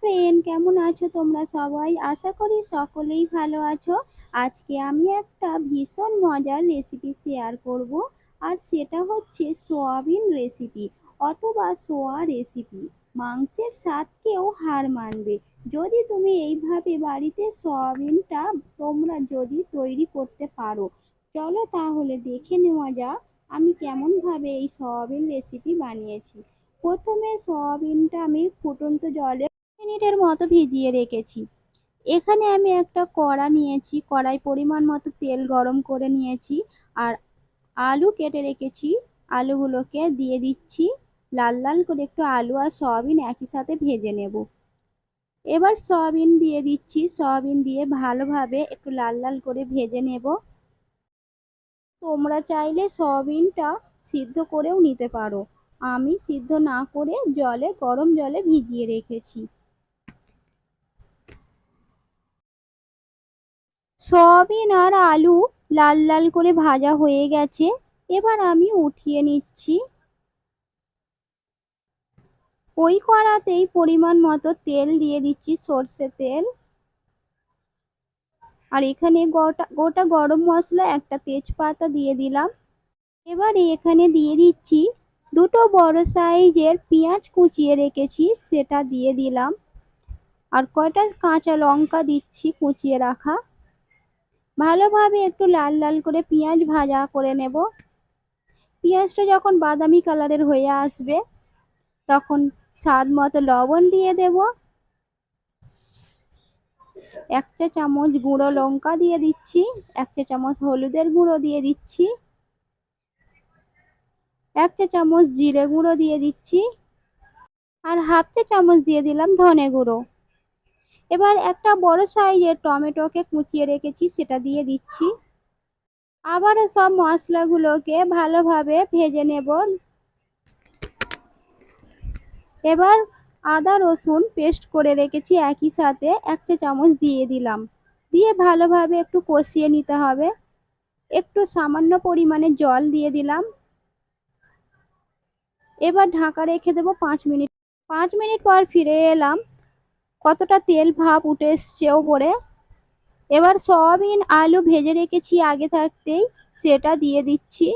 Friend কেমন আছো তোমরা সবাই? আশা করি সকলেই ভালো আছো। আজকে আমি একটা ভীষণ মজার রেসিপি শেয়ার করব, আর সেটা হচ্ছে সোয়াবিন রেসিপি অথবা সোয়া রেসিপি মাংসের স্বাদকেও হার মানবে। যদি তুমি এইভাবে বাড়িতে সোয়াবিনটা তোমরা যদি তৈরি করতে পারো, চলো তাহলে দেখে নেওয়া যাক আমি কেমনভাবে এই সোয়াবিন রেসিপি বানিয়েছি। প্রথমে সয়াবিনটা আমি ফুটন্ত জলে মিনিটের মতো ভিজিয়ে রেখেছি। এখানে আমি একটা কড়া নিয়েছি, কড়াই পরিমাণ মতো তেল গরম করে নিয়েছি আর আলু কেটে রেখেছি। আলুগুলোকে দিয়ে দিচ্ছি। লাল লাল করে একটু আলু আর সয়াবিন একই সাথে ভেজে নেব। এবার সয়াবিন দিয়ে দিচ্ছি। সয়াবিন দিয়ে ভালোভাবে একটু লাল লাল করে ভেজে নেব। তোমরা চাইলে সয়াবিনটা সিদ্ধ করেও নিতে পারো। আমি সিদ্ধ না করে জলে, গরম জলে ভিজিয়ে রেখেছি। সয়াবিন আর আলু লাল লাল করে ভাজা হয়ে গেছে। এবার আমি উঠিয়ে নিচ্ছি। ওই কড়াতেই পরিমাণ মতো তেল দিয়ে দিচ্ছি সর্ষে তেল। আর এখানে গোটা গোটা গরম মশলা একটা তেজপাতা দিয়ে দিলাম। এবার এখানে দিয়ে দিচ্ছি দুটো বড় সাইজের পেঁয়াজ কুচিয়ে রেখেছি, সেটা দিয়ে দিলাম। আর কয়টা কাঁচা লঙ্কা দিচ্ছি কুচিয়ে রাখা। ভালোভাবে একটু লাল লাল করে পেঁয়াজ ভাজা করে নেব। পেঁয়াজটা যখন বাদামি কালারের হয়ে আসবে, তখন স্বাদ মতো লবণ দিয়ে দেব। এক চা চামচ গুঁড়ো লঙ্কা দিয়ে দিচ্ছি, এক চা চামচ হলুদের গুঁড়ো দিয়ে দিচ্ছি, এক চা চামচ জিরে গুঁড়ো দিয়ে দিচ্ছি, আর হাফ চা চামচ দিয়ে দিলাম ধনে গুঁড়ো। এবার একটা বড় সাইজের টমেটোকে কুচিয়ে রেখেছি, সেটা দিয়ে দিচ্ছি। আবারও সব মশলাগুলোকে ভালোভাবে ভেজে নেব। এবার আদা, রসুন পেস্ট করে রেখেছি একই সাথে, এক চা চামচ দিয়ে দিলাম। দিয়ে ভালোভাবে একটু কষিয়ে নিতে হবে। একটু সামান্য পরিমাণে জল দিয়ে দিলাম। এবার ঢাকা রেখে দেবো পাঁচ মিনিট। পাঁচ মিনিট পর ফিরে এলাম। কতটা তেল ভাব উঠে এসছে ওপরে? এবার সয়াবিন, আলু ভেজে রেখেছি আগে থাকতেই, সেটা দিয়ে দিচ্ছি।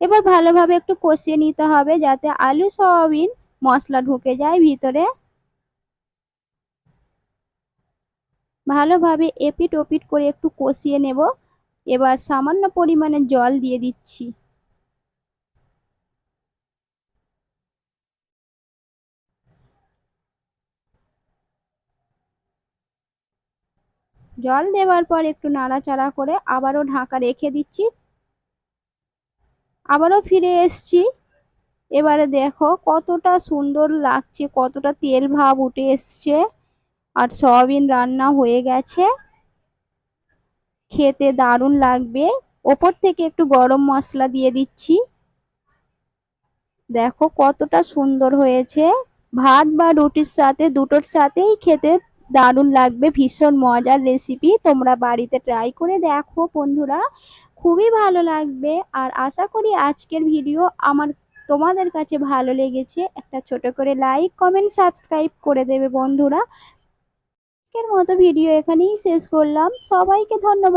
এবার ভালোভাবে একটু কষিয়ে নিতে হবে যাতে আলু, সয়াবিন মশলা ঢুকে যায় ভিতরে। ভালোভাবে এপিট ওপিট করে একটু কষিয়ে নেব। এবার সামান্য পরিমাণে জল দিয়ে দিচ্ছি। জল দেওয়ার পর একটু নাড়াচাড়া করে আবারও ঢাকা রেখে দিচ্ছি। আবারও ফিরে এসছি। এবারে দেখো কতটা সুন্দর লাগছে, কতটা তেল ভাব উঠে এসছে। আর সয়াবিন রান্না হয়ে গেছে। খেতে দারুণ লাগবে। ওপর থেকে একটু গরম মশলা দিয়ে দিচ্ছি। দেখো কতটা সুন্দর হয়েছে। ভাত বা রুটির সাথে, দুটোর সাথেই খেতে দারুণ লাগবে, ভীষণ মজার রেসিপি তোমরা বাড়িতে ট্রাই করে দেখো বন্ধুরা। খুবই ভালো লাগবে আর আশা করি আজকের ভিডিও আমার তোমাদের কাছে ভালো লেগেছে। একটা ছোট করে লাইক কমেন্ট সাবস্ক্রাইব করে দেবে বন্ধুরা। আজকের মতো ভিডিও এখানেই শেষ করলাম। সবাইকে ধন্যবাদ।